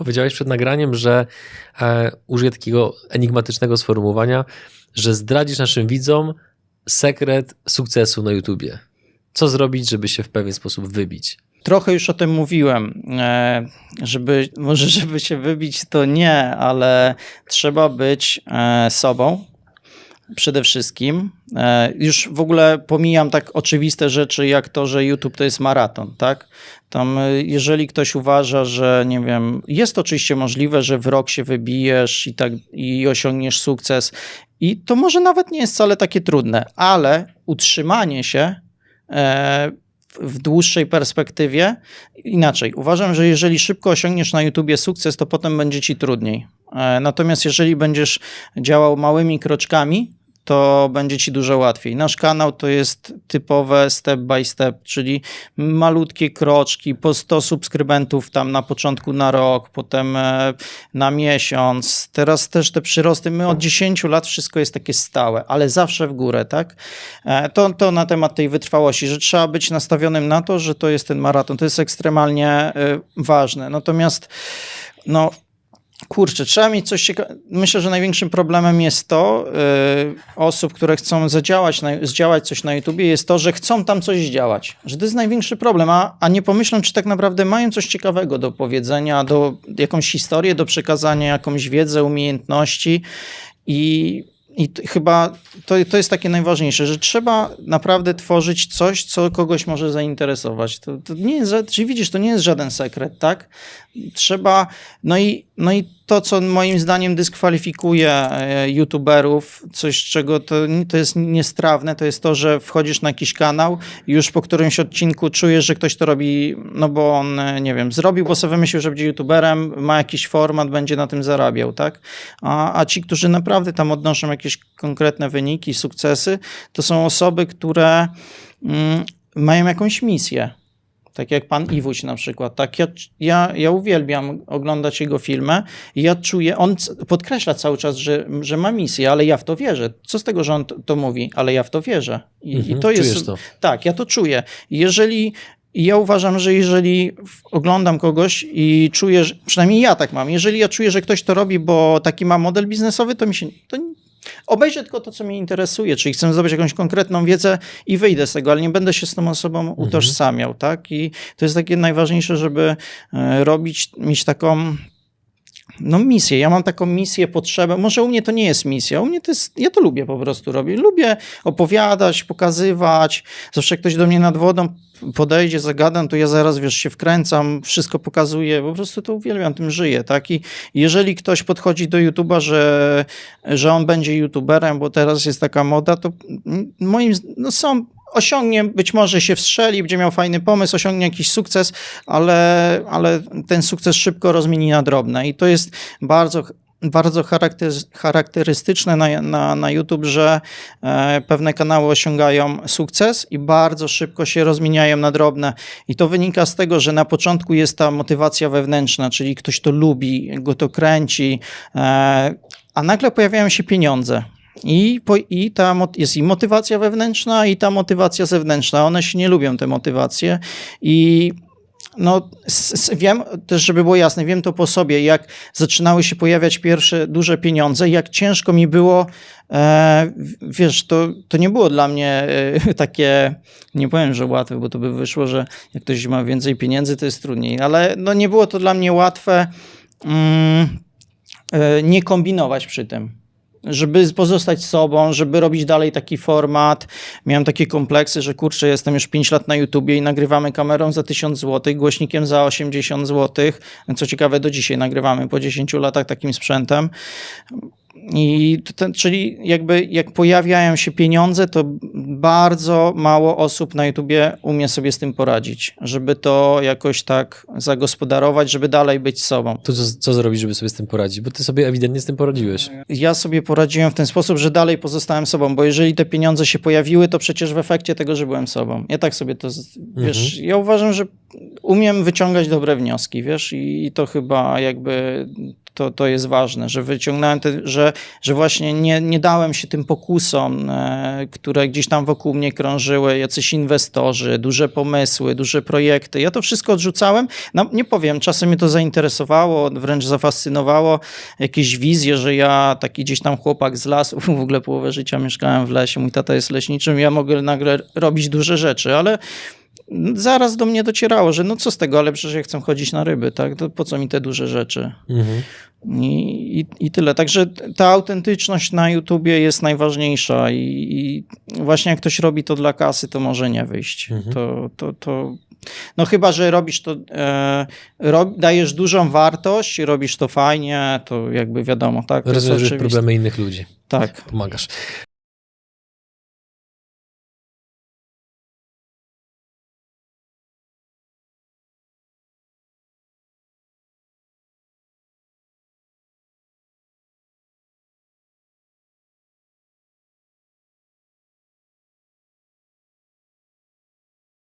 Powiedziałeś przed nagraniem, że e, użyję takiego enigmatycznego sformułowania, że zdradzisz naszym widzom sekret sukcesu na YouTubie. Co zrobić, żeby się w pewien sposób wybić? Trochę już o tym mówiłem, e, żeby, może żeby się wybić to nie, ale trzeba być e, sobą przede wszystkim. E, już w ogóle pomijam tak oczywiste rzeczy, jak to, że YouTube to jest maraton, tak? Tam, jeżeli ktoś uważa, że nie wiem, jest oczywiście możliwe, że w rok się wybijesz i, tak, i osiągniesz sukces, i to może nawet nie jest wcale takie trudne, ale utrzymanie się w dłuższej perspektywie. Inaczej, uważam, że jeżeli szybko osiągniesz na YouTubie sukces, to potem będzie ci trudniej. E, natomiast jeżeli będziesz działał małymi kroczkami, to będzie ci dużo łatwiej. Nasz kanał to jest typowe step by step, czyli malutkie kroczki, po 100 subskrybentów tam na początku na rok, potem e, na miesiąc. Teraz też te przyrosty, my od 10 lat wszystko jest takie stałe, ale zawsze w górę, tak? E, to, to na temat tej wytrwałości, że trzeba być nastawionym na to, że to jest ten maraton. To jest ekstremalnie e, ważne. Natomiast no, Kurczę, trzeba mieć coś ciekawego. Myślę, że największym problemem jest to, yy, osób, które chcą zadziałać, na, zdziałać coś na YouTubie, jest to, że chcą tam coś zdziałać. Że to jest największy problem, a, a nie pomyślą, czy tak naprawdę mają coś ciekawego do powiedzenia, do jakąś historię, do przekazania, jakąś wiedzę, umiejętności. I i chyba to, to jest takie najważniejsze, że trzeba naprawdę tworzyć coś, co kogoś może zainteresować. To, to nie jest, czyli widzisz, to nie jest żaden sekret, tak? Trzeba, no i, no i to, co moim zdaniem dyskwalifikuje e, youtuberów, coś czego to, to jest niestrawne, to jest to, że wchodzisz na jakiś kanał i już po którymś odcinku czujesz, że ktoś to robi, no bo on, e, nie wiem, zrobił, bo sobie wymyślił, że będzie youtuberem, ma jakiś format, będzie na tym zarabiał, tak? A, a ci, którzy naprawdę tam odnoszą jakieś konkretne wyniki, sukcesy, to są osoby, które mm, mają jakąś misję tak jak pan Iwuś na przykład. Tak, ja, ja, ja uwielbiam oglądać jego filmy i ja czuję, on podkreśla cały czas, że, że ma misję, ale ja w to wierzę. Co z tego, że on to, mówi, ale ja w to wierzę. I, mhm, i to jest. To. Tak, ja to czuję. Jeżeli ja uważam, że jeżeli oglądam kogoś i czuję, że, przynajmniej ja tak mam, jeżeli ja czuję, że ktoś to robi, bo taki ma model biznesowy, to mi się to Obejrzę tylko to, co mnie interesuje, czyli chcę zdobyć jakąś konkretną wiedzę i wyjdę z tego, ale nie będę się z tą osobą mhm. utożsamiał, tak? I to jest takie najważniejsze, żeby e, robić, mieć taką no misję. Ja mam taką misję, potrzebę. Może u mnie to nie jest misja. U mnie to jest, ja to lubię po prostu robić. Lubię opowiadać, pokazywać. Zawsze ktoś do mnie nad wodą podejdzie, zagadam, to ja zaraz, wiesz, się wkręcam, wszystko pokazuję, po prostu to uwielbiam, tym żyję, tak? I jeżeli ktoś podchodzi do YouTube'a, że, że on będzie YouTuberem, bo teraz jest taka moda, to moim, no są osiągnie, być może się wstrzeli, będzie miał fajny pomysł, osiągnie jakiś sukces, ale, ale ten sukces szybko rozmieni na drobne. I to jest bardzo bardzo charakterystyczne na, na, na YouTube, że e, pewne kanały osiągają sukces i bardzo szybko się rozmieniają na drobne. I to wynika z tego, że na początku jest ta motywacja wewnętrzna, czyli ktoś to lubi, go to kręci, e, a nagle pojawiają się pieniądze. I, po, I ta jest i motywacja wewnętrzna, i ta motywacja zewnętrzna. One się nie lubią, te motywacje. I no, wiem też, żeby było jasne, wiem to po sobie, jak zaczynały się pojawiać pierwsze duże pieniądze, jak ciężko mi było, e, wiesz, to, to nie było dla mnie e, takie, nie powiem, że łatwe, bo to by wyszło, że jak ktoś ma więcej pieniędzy, to jest trudniej, ale no, nie było to dla mnie łatwe mm, e, nie kombinować przy tym żeby pozostać sobą, żeby robić dalej taki format. Miałem takie kompleksy, że kurczę, jestem już 5 lat na YouTubie i nagrywamy kamerą za 1000 zł, głośnikiem za 80 zł. Co ciekawe, do dzisiaj nagrywamy po 10 latach takim sprzętem. I ten, czyli jakby jak pojawiają się pieniądze, to bardzo mało osób na YouTubie umie sobie z tym poradzić, żeby to jakoś tak zagospodarować, żeby dalej być sobą. To co, co zrobić, żeby sobie z tym poradzić? Bo ty sobie ewidentnie z tym poradziłeś. Ja sobie poradziłem w ten sposób, że dalej pozostałem sobą, bo jeżeli te pieniądze się pojawiły, to przecież w efekcie tego, że byłem sobą. Ja tak sobie to, wiesz, mhm. ja uważam, że umiem wyciągać dobre wnioski, wiesz, i to chyba jakby to, to jest ważne, że wyciągnąłem, te, że że, właśnie nie, nie dałem się tym pokusom, e, które gdzieś tam wokół mnie krążyły, jacyś inwestorzy, duże pomysły, duże projekty. Ja to wszystko odrzucałem. No, nie powiem, czasem mnie to zainteresowało, wręcz zafascynowało. Jakieś wizje, że ja taki gdzieś tam chłopak z lasu, w ogóle połowę życia mieszkałem w lesie, mój tata jest leśniczym, ja mogę nagle robić duże rzeczy, ale zaraz do mnie docierało, że no co z tego, ale przecież ja chcę chodzić na ryby, tak? To po co mi te duże rzeczy? Mhm. I, i, I tyle. Także ta autentyczność na YouTubie jest najważniejsza i, i właśnie jak ktoś robi to dla kasy, to może nie wyjść. Mhm. To, to, to, no chyba, że robisz to, e, rob, dajesz dużą wartość, robisz to fajnie, to jakby wiadomo, tak? Rozwiązujesz problemy innych ludzi. Tak. Pomagasz.